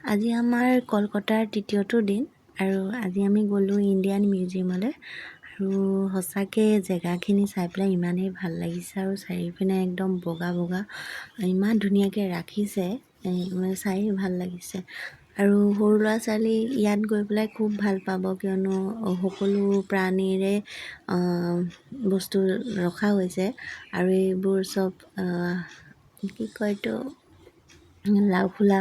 আজি আমাৰ কলকাতাৰ তৃতীয়টো দিন আৰু আজি আমি গ'লোঁ ইণ্ডিয়ান মিউজিয়ামলৈ। আৰু সঁচাকৈ জেগাখিনি চাই পেলাই ইমানেই ভাল লাগিছে আৰু চাৰিওপিনে একদম বগা বগা ইমান ধুনীয়াকৈ ৰাখিছে চাই ভাল লাগিছে। আৰু সৰু ল'ৰা ছোৱালী ইয়াত গৈ পেলাই খুব ভাল পাব কিয়নো সকলো প্ৰাণীৰে বস্তু ৰখা হৈছে। আৰু এইবোৰ চব কি কয় এইটো? লাওখোলা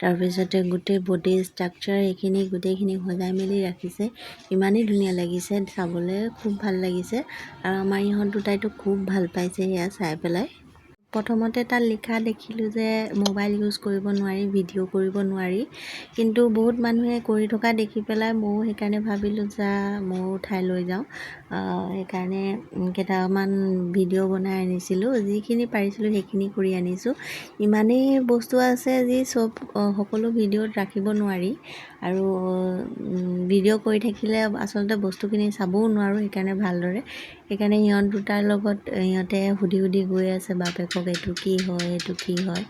তাৰপিছতে গোটেই বডি ষ্ট্ৰাকচাৰ এইখিনি গোটেইখিনি সজাই মেলি ৰাখিছে। ইমানেই ধুনীয়া লাগিছে, চাবলৈ খুব ভালো লাগিছে। আৰু আমাৰ ইহঁত দুটাইতো খুব ভালো পাইছে সেয়া চাই পেলাই। প্ৰথমতে তাত লিখা দেখিলোঁ যে মোবাইল ইউজ কৰিব নোৱাৰি ভিডিঅ' কৰিব নোৱাৰি। কিন্তু বহুত মানুহে কৰি থকা দেখি পেলাই ময়ো সেইকাৰণে ভাবিলোঁ যা ময়ো উঠাই লৈ যাওঁ। সেইকাৰণে কেইটামান ভিডিঅ' বনাই আনিছিলোঁ। যিখিনি পাৰিছিলোঁ সেইখিনি কৰি আনিছোঁ। ইমানেই বস্তু আছে যি চব সকলো ভিডিঅ'ত ৰাখিব নোৱাৰি। আৰু ভিডিঅ' কৰি থাকিলে আচলতে বস্তুখিনি চাবও নোৱাৰোঁ সেইকাৰণে ভালদৰে। সেইকাৰণে সিহঁত দুটাৰ লগত সিহঁতে সুধি সুধি গৈ আছে বাপেকক এইটো কি হয় এইটো কি হয়?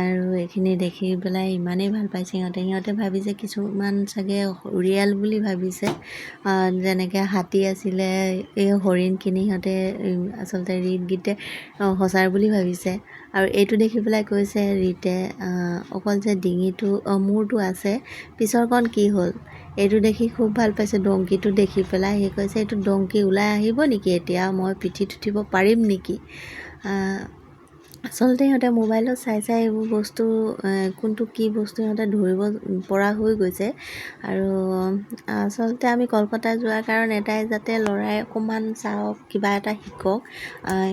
আৰু এইখিনি দেখি পেলাই ইমানেই ভাল পাইছে সিহঁতে সিহঁতে ভাবিছে কিছুমান চাগে ৰিয়েল বুলি ভাবিছে। যেনেকৈ হাতী আছিলে এই হৰিণখিনি সিহঁতে আচলতে ৰীতগীতে সঁচাৰ বুলি ভাবিছে। আৰু এইটো দেখি পেলাই কৈছে ৰীতে অকল যে ডিঙিটো মূৰটো আছে পিছৰকণ কি হ'ল? এইটো দেখি খুব ভাল পাইছে ডংকিটো দেখি পেলাই সি কৈছে এইটো ডংকি ওলাই আহিব নেকি এতিয়া? মই পিঠিত উঠিব পাৰিম নেকি? আচলতে সিহঁতে মোবাইলত চাই চাই এইবোৰ বস্তু কোনটো কি বস্তু সিহঁতে ধৰিব পৰা হৈ গৈছে। আৰু আচলতে আমি কলকাতা যোৱাৰ কাৰণ এটাই যাতে ল'ৰাই অকণমান চাওক কিবা এটা শিকক।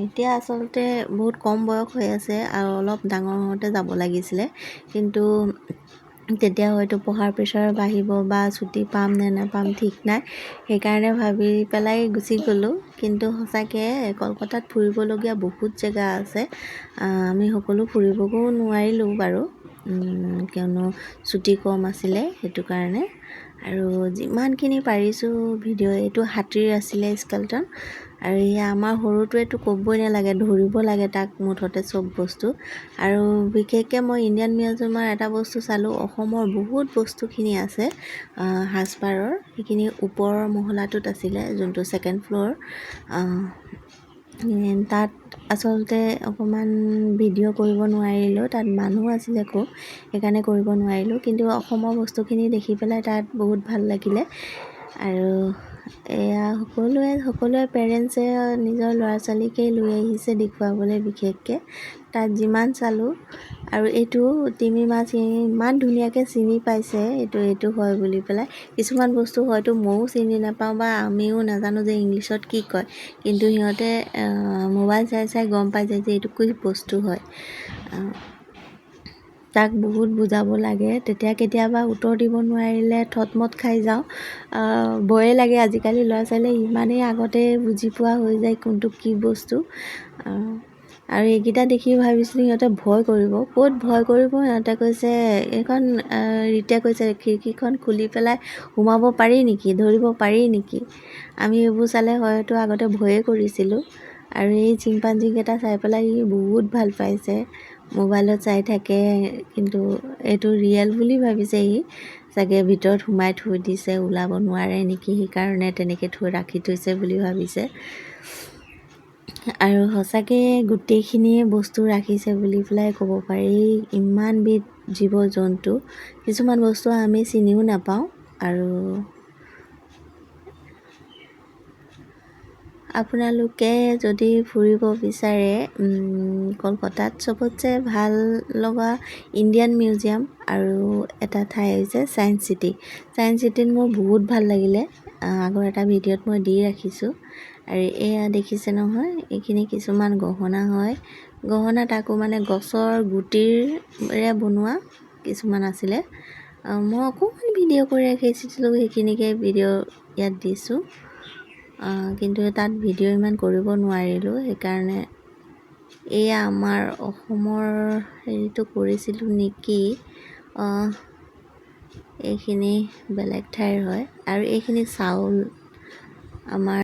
এতিয়া আচলতে বহুত কম বয়স হৈ আছে আৰু অলপ ডাঙৰ হওঁতে যাব লাগিছিলে। কিন্তু তেতিয়া হয়তো পঢ়াৰ প্ৰেছাৰ বাঢ়িব বা ছুটি পাম নে নাপাম ঠিক নাই। সেইকাৰণে ভাবি পেলাই গুচি গ'লোঁ। কিন্তু সঁচাকৈ কলকাতাত ফুৰিবলগীয়া বহুত জেগা আছে। আমি সকলো ফুৰিবগৈও নোৱাৰিলোঁ বাৰু। কিয়নো ছুটি কম আছিলে সেইটো কাৰণে। আৰু যিমানখিনি পাৰিছোঁ ভিডিঅ' এইটো হাতীৰ আছিলে স্কেলটন আৰু এয়া আমাৰ সৰুটোৱেতো ক'বই নালাগে ধৰিব লাগে তাক মুঠতে চব বস্তু। আৰু বিশেষকৈ মই ইণ্ডিয়ান মিউজিয়ামৰ এটা বস্তু চালোঁ অসমৰ বহুত বস্তুখিনি আছে সাজপাৰৰ। সেইখিনি ওপৰৰ মহলাটোত আছিলে যোনটো ছেকেণ্ড ফ্ল'ৰ তাত আচলতে অকণমান ভিডিঅ' কৰিব নোৱাৰিলোঁ তাত মানুহ আছিলে খুব সেইকাৰণে কৰিব নোৱাৰিলোঁ কিন্তু অসমৰ বস্তুখিনি দেখি পেলাই তাত বহুত ভাল লাগিলে। আৰু এয়া সকলোৱে সকলোৱে পেৰেণ্টছে নিজৰ ল'ৰা ছোৱালীকেই লৈ আহিছে দেখুৱাবলৈ বিশেষকৈ। তাত যিমান চালোঁ আৰু এইটো তিমি মাছ ইমান ধুনীয়াকৈ চিনি পাইছে এইটো এইটো হয় বুলি পেলাই। কিছুমান বস্তু হয়তো ময়ো চিনি নাপাওঁ বা আমিও নাজানো যে ইংলিছত কি কয়। কিন্তু সিহঁতে মোবাইল চাই চাই গম পাই যায় যে এইটো কি বস্তু হয়। তাক বহুত বুজাব লাগে। তেতিয়া কেতিয়াবা উত্তৰ দিব নোৱাৰিলে থতমত খাই যাওঁ। ভয়ে লাগে আজিকালি ল'ৰা ছোৱালীয়ে ইমানেই আগতে বুজি পোৱা হৈ যায় কোনটো কি বস্তু। আৰু এইকেইটা দেখি ভাবিছিলোঁ সিহঁতে ভয় কৰিব। ক'ত ভয় কৰিব? সিহঁতে কৈছে এইখন ৰীতে কৈছে খিৰিকীখন খুলি পেলাই সোমাব পাৰি নেকি? ধৰিব পাৰি নেকি? আমি এইবোৰ চালে হয়তো আগতে ভয়েই কৰিছিলোঁ। আৰু এই চিম্পাঞ্জিকেইটা চাই পেলাই সি বহুত ভাল পাইছে। মোবাইলত চাই থাকে কিন্তু এইটো ৰিয়েল বুলি ভাবিছে সি চাগে ভিতৰত সোমাই থৈ দিছে ওলাব নোৱাৰে নেকি সেইকাৰণে তেনেকৈ থৈ ৰাখি থৈছে বুলি ভাবিছে। আৰু সঁচাকৈ গোটেইখিনিয়ে বস্তু ৰাখিছে বুলি পেলাই ক'ব পাৰি ইমানবিধ জীৱ জন্তু কিছুমান বস্তু আমি চিনিও নাপাওঁ আৰু আপোনালোকে যদি ফুৰিব বিচাৰে কলকাতাত চবতছে ভাল লগা ইণ্ডিয়ান মিউজিয়াম আৰু এটা ঠাই হৈছে ছায়েঞ্চ চিটি। ছায়েঞ্চ চিটিত মোৰ বহুত ভাল লাগিলে। আগৰ এটা ভিডিঅ'ত মই দি ৰাখিছোঁ। আৰু এয়া দেখিছে নহয় এইখিনি কিছুমান গহনা হয়। গহনা তাকো মানে গছৰ গুটিৰে বনোৱা কিছুমান আছিলে। মই অকণমান ভিডিঅ' কৰি ৰাখিছিলোঁ সেইখিনিকে ভিডিঅ' ইয়াত দিছোঁ। কিন্তু তাত ভিডিঅ' ইমান কৰিব নোৱাৰিলোঁ। সেইকাৰণে এয়া আমাৰ অসমৰ হেৰিটো কৰিছিলোঁ নেকি? এইখিনি বেলেগ ঠাইৰ হয়। আৰু এইখিনি চাউল আমাৰ